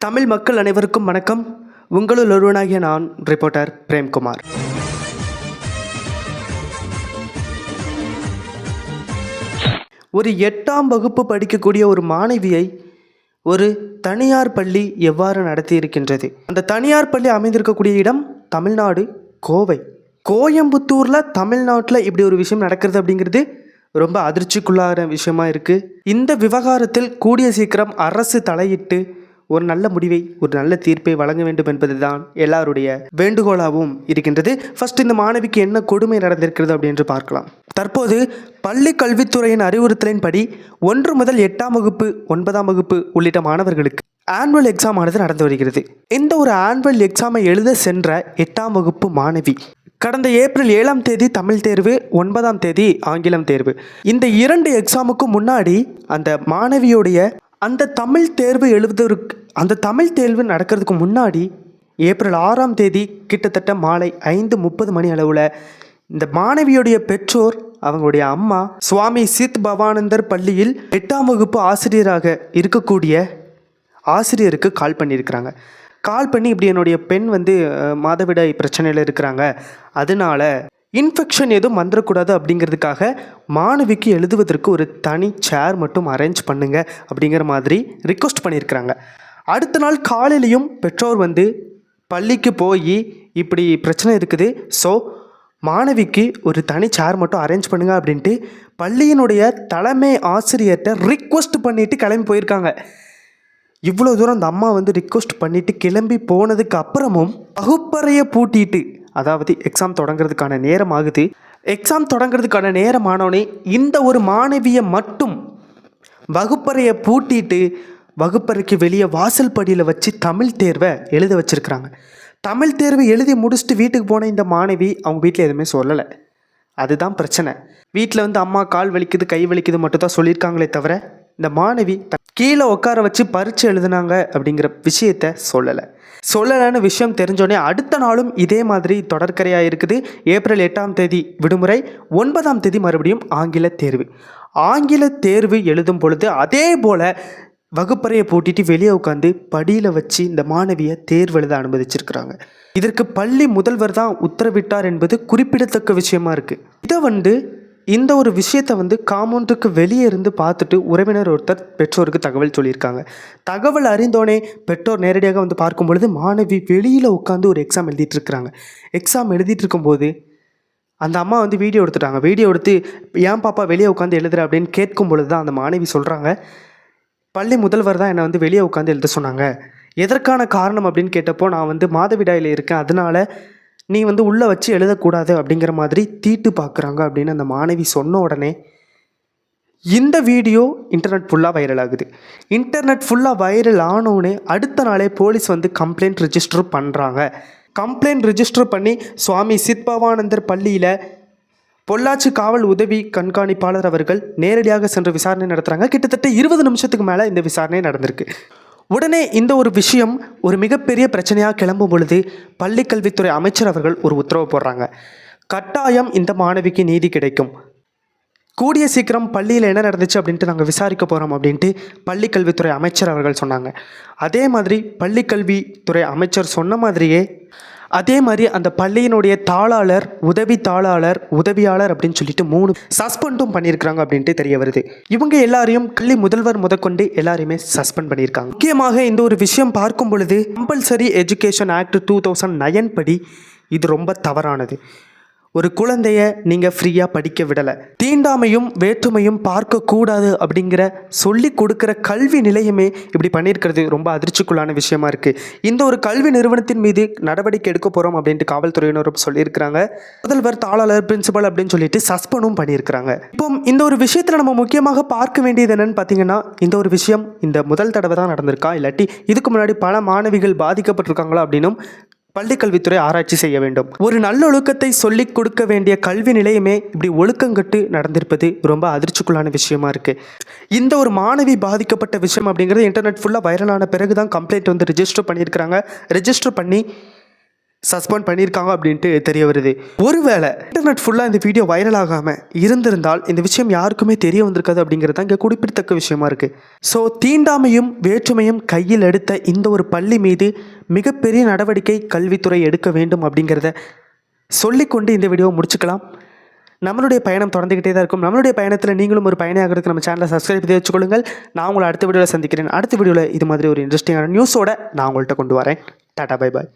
தமிழ் மக்கள் அனைவருக்கும் வணக்கம். உங்களுள் ஒருவனாகிய நான் ரிப்போர்ட்டர் பிரேம்குமார். ஒரு எட்டாம் வகுப்பு படிக்கக்கூடிய ஒரு மாணவியை ஒரு தனியார் பள்ளி எவ்வாறு நடத்தி இருக்கின்றது அந்த தனியார் பள்ளி அமைந்திருக்கக்கூடிய இடம் தமிழ்நாடு கோவை. கோயம்புத்தூரில் தமிழ்நாட்டில் இப்படி ஒரு விஷயம் நடக்கிறது அப்படிங்கிறது ரொம்ப அதிர்ச்சிக்குள்ளான விஷயமா இருக்குது இந்த விவகாரத்தில் கூடிய சீக்கிரம் அரசு தலையிட்டு ஒரு நல்ல முடிவை ஒரு நல்ல தீர்ப்பை வழங்க வேண்டும் என்பதுதான் எல்லாருடைய வேண்டுகோளாகவும் இருக்கின்றது. ஃபர்ஸ்ட் இந்த மாணவிக்கு என்ன கொடுமை நடந்திருக்கிறது அப்படின்னு பார்க்கலாம். தற்போது பள்ளி கல்வித்துறையின் அறிவுறுத்தலின்படி ஒன்று முதல் எட்டாம் வகுப்பு ஒன்பதாம் வகுப்பு உள்ளிட்ட மாணவர்களுக்கு ஆனுவல் எக்ஸாம் ஆனது நடந்து வருகிறது. இந்த ஒரு ஆனுவல் எக்ஸாமை எழுத சென்ற எட்டாம் வகுப்பு மாணவி கடந்த ஏப்ரல் ஏழாம் தேதி தமிழ் தேர்வு ஒன்பதாம் தேதி ஆங்கிலம் தேர்வு. இந்த இரண்டு எக்ஸாமுக்கும் முன்னாடி அந்த மாணவியுடைய அந்த தமிழ் தேர்வு எழுதுவதற்கு அந்த தமிழ் தேர்வு நடக்கிறதுக்கு முன்னாடி ஏப்ரல் ஆறாம் தேதி கிட்டத்தட்ட மாலை ஐந்து முப்பது மணி அளவில் இந்த மாணவியுடைய பெற்றோர் அவங்களுடைய அம்மா சுவாமி சித் பவானந்தர் பள்ளியில் எட்டாம் வகுப்பு ஆசிரியராக இருக்கக்கூடிய ஆசிரியருக்கு கால் பண்ணியிருக்கிறாங்க. கால் பண்ணி இப்படி என்னுடைய பெண் வந்து மாதவிடாய் பிரச்சனையில் இருக்கிறாங்க. அதனால இன்ஃபெக்ஷன் எதுவும் வந்துடக்கூடாது அப்படிங்கிறதுக்காக மாணவிக்கு எழுதுவதற்கு ஒரு தனி சேர் மட்டும் அரேஞ்ச் பண்ணுங்க அப்படிங்கிற மாதிரி ரிக்வஸ்ட் பண்ணியிருக்கிறாங்க அடுத்த நாள் காலையிலையும் பெற்றோர் வந்து பள்ளிக்கு போய் இப்படி பிரச்சனை இருக்குது. ஸோ மாணவிக்கு ஒரு தனி சேர் மட்டும் அரேஞ்ச் பண்ணுங்க அப்படின்ட்டு பள்ளியினுடைய தலைமை ஆசிரியர்கிட்ட ரிக்வஸ்ட் பண்ணிவிட்டு கிளம்பி போயிருக்காங்க. இவ்வளோ தூரம் அந்த அம்மா வந்து ரிக்வஸ்ட் பண்ணிவிட்டு கிளம்பி போனதுக்கு அப்புறமும் வகுப்பறையை பூட்டிட்டு அதாவது எக்ஸாம் தொடங்குறதுக்கான நேரம் ஆகுது எக்ஸாம் தொடங்குறதுக்கான நேரம் ஆனோடனே இந்த ஒரு மாணவியை மட்டும் வகுப்பறையை பூட்டிட்டு வகுப்பறைக்கு வெளியே வாசல் படியில் வச்சு தமிழ் தேர்வை எழுத வச்சுருக்கிறாங்க. தமிழ் தேர்வை எழுதி முடிச்சுட்டு வீட்டுக்கு போன இந்த மாணவி அவங்க வீட்டில் எதுவுமே சொல்லலை. அதுதான் பிரச்சனை. வீட்டில் வந்து அம்மா கால் வலிக்குது கை வலிக்குது மட்டும் தான் சொல்லியிருக்காங்களே தவிர இந்த மாணவி த- கீழே உட்கார வச்சு பரீட்சை எழுதுனாங்க அப்படிங்கிற விஷயத்த சொல்லலை. சொல்லலைன்னு விஷயம் தெரிஞ்சோடனே அடுத்த நாளும் இதே மாதிரி தொடர்கரையாக இருக்குது. ஏப்ரல் எட்டாம் தேதி விடுமுறை ஒன்பதாம் தேதி மறுபடியும் ஆங்கில தேர்வு. ஆங்கில தேர்வு எழுதும் பொழுது அதே போல் வகுப்பறையை பூட்டிட்டு வெளியே உட்காந்து படியில் வச்சு இந்த மாணவியை தேர்வு எழுத அனுமதிச்சிருக்கிறாங்க. இதற்கு பள்ளி முதல்வர் தான் உத்தரவிட்டார் என்பது குறிப்பிடத்தக்க விஷயமா இருக்குது இதை வந்து இந்த ஒரு விஷயத்தை வந்து காம்பவுண்டுக்கு வெளியே இருந்து பார்த்துட்டு உறவினர் ஒருத்தர் பெற்றோருக்கு தகவல் சொல்லியிருக்காங்க. தகவல் அறிந்தோடனே பெற்றோர் நேரடியாக வந்து பார்க்கும் பொழுது மாணவி வெளியில் உட்காந்து ஒரு எக்ஸாம் எழுதிட்டு இருக்கிறாங்க எக்ஸாம் எழுதிட்டு இருக்கும்போது அந்த அம்மா வந்து வீடியோ எடுத்துட்டாங்க. வீடியோ எடுத்து ஏன் பாப்பா வெளியே உட்காந்து எழுதுற? அப்படின்னு கேட்கும் பொழுது தான் அந்த மாணவி சொல்கிறாங்க பள்ளி முதல்வர் தான் என்னை வந்து வெளியே உட்காந்து எழுத சொன்னாங்க. எதற்கான காரணம்? அப்படின்னு கேட்டப்போ நான் வந்து மாதவிடாயில் இருக்கேன். அதனால நீ வந்து உள்ளே வச்சு எழுதக்கூடாது அப்படிங்கிற மாதிரி தீட்டு பார்க்குறாங்க அப்படின்னு அந்த மாணவி சொன்ன உடனே இந்த வீடியோ இன்டர்நெட் ஃபுல்லாக வைரல் ஆகுது. இன்டர்நெட் ஃபுல்லாக வைரல் ஆனவுடனே அடுத்த நாளே போலீஸ் வந்து கம்ப்ளைண்ட் ரிஜிஸ்டர் பண்ணுறாங்க கம்ப்ளைண்ட் ரிஜிஸ்டர் பண்ணி சுவாமி சித்பவானந்தர் பள்ளியில் பொள்ளாச்சி காவல் உதவி கண்காணிப்பாளர் அவர்கள் நேரடியாக சென்று விசாரணை நடத்துகிறாங்க கிட்டத்தட்ட இருபது நிமிஷத்துக்கு மேலே இந்த விசாரணை நடந்திருக்கு. உடனே இந்த ஒரு விஷயம் ஒரு மிகப்பெரிய பிரச்சனையாக கிளம்பும் பொழுது பள்ளிக்கல்வித்துறை அமைச்சர் அவர்கள் ஒரு உத்தரவு போடுறாங்க. கட்டாயம் இந்த மாணவிக்கு நீதி கிடைக்கும். கூடிய சீக்கிரம் பள்ளியில் என்ன நடந்துச்சு அப்படின்ட்டு நாங்கள் விசாரிக்க போகிறோம் அப்படின்ட்டு பள்ளிக்கல்வித்துறை அமைச்சர் அவர்கள் சொன்னாங்க. அதே மாதிரி பள்ளிக்கல்வித்துறை அமைச்சர் சொன்ன மாதிரியே அதே மாதிரி அந்த பள்ளியினுடைய தாளாளர் உதவி தாளாளர் உதவியாளர் அப்படின்னு சொல்லிட்டு மூணு சஸ்பெண்டும் பண்ணியிருக்கிறாங்க அப்படின்ட்டு தெரிய வருது. இவங்க எல்லாரையும் பள்ளி முதல்வர் முதற்கொண்டு எல்லாரையுமே சஸ்பெண்ட் பண்ணியிருக்காங்க. முக்கியமாக இந்த ஒரு விஷயம் பார்க்கும் பொழுது compulsory education act two thousand nine படி இது ரொம்ப தவறானது. ஒரு குழந்தைய நீங்கள் ஃப்ரீயாக படிக்க விடலை. தீண்டாமையும் வேற்றுமையும் பார்க்கக்கூடாது அப்படிங்கிற சொல்லி கொடுக்குற கல்வி நிலையமே இப்படி பண்ணியிருக்கிறது ரொம்ப அதிர்ச்சிக்குள்ளான விஷயமா இருக்குது இந்த ஒரு கல்வி நிறுவனத்தின் மீது நடவடிக்கை எடுக்க போகிறோம் அப்படின்ட்டு காவல்துறையினரும் சொல்லியிருக்கிறாங்க. முதல்வர் தாளாளர் பிரின்சிபல் அப்படின்னு சொல்லிட்டு சஸ்பெண்டும் பண்ணியிருக்கிறாங்க. இப்போ இந்த ஒரு விஷயத்தில் நம்ம முக்கியமாக பார்க்க வேண்டியது என்னன்னு பார்த்தீங்கன்னா இந்த ஒரு விஷயம் இந்த முதல் தடவை தான் நடந்திருக்கா? இல்லாட்டி இதுக்கு முன்னாடி பல மாணவிகள் பாதிக்கப்பட்டிருக்காங்களா அப்படின்னும் பள்ளிக்கல்வித்துறை ஆராய்ச்சி செய்ய வேண்டும். ஒரு நல்லொழுக்கத்தை சொல்லிக் கொடுக்க வேண்டிய கல்வி நிலையமே இப்படி ஒழுக்கங்கட்டு நடந்திருப்பது ரொம்ப அதிர்ச்சிக்குள்ளான விஷயமா இருக்கு. இந்த ஒரு மாணவி பாதிக்கப்பட்ட விஷயம் அப்படிங்கிறது இன்டர்நெட் ஃபுல்லாக வைரலான பிறகு தான் கம்ப்ளைண்ட் வந்து ரிஜிஸ்டர் பண்ணியிருக்கிறாங்க. ரெஜிஸ்டர் பண்ணி சஸ்பெண்ட் பண்ணியிருக்காங்க அப்படின்ட்டு தெரிய வருது. ஒருவேளை இன்டர்நெட் ஃபுல்லாக இந்த வீடியோ வைரல் ஆகாமல் இருந்திருந்தால் இந்த விஷயம் யாருக்குமே தெரிய வந்திருக்காது அப்படிங்கிறது தான் இங்கே குறிப்பிடத்தக்க விஷயமா இருக்குது ஸோ தீண்டாமையும் வேற்றுமையும் கையில் எடுத்த இந்த ஒரு பள்ளி மீது மிகப்பெரிய நடவடிக்கை கல்வித்துறை எடுக்க வேண்டும் அப்படிங்கிறத சொல்லிக்கொண்டு இந்த வீடியோவை முடிச்சுக்கலாம். நம்மளுடைய பயணம் தொடர்ந்துக்கிட்டே தான் இருக்கும். நம்மளுடைய பயணத்தில் நீங்களும் ஒரு பயணியாகிறதுக்கு நம்ம சேனலை சப்ஸ்கிரைப் செய்து வச்சுக்கொள்ளுங்கள். நான் உங்களை அடுத்த வீடியோவில் சந்திக்கிறேன். அடுத்த வீடியோவில் இது மாதிரி ஒரு இன்ட்ரெஸ்டிங்கான நியூஸோட நான் உங்கள்கிட்ட கொண்டு வரேன். Tata bye bye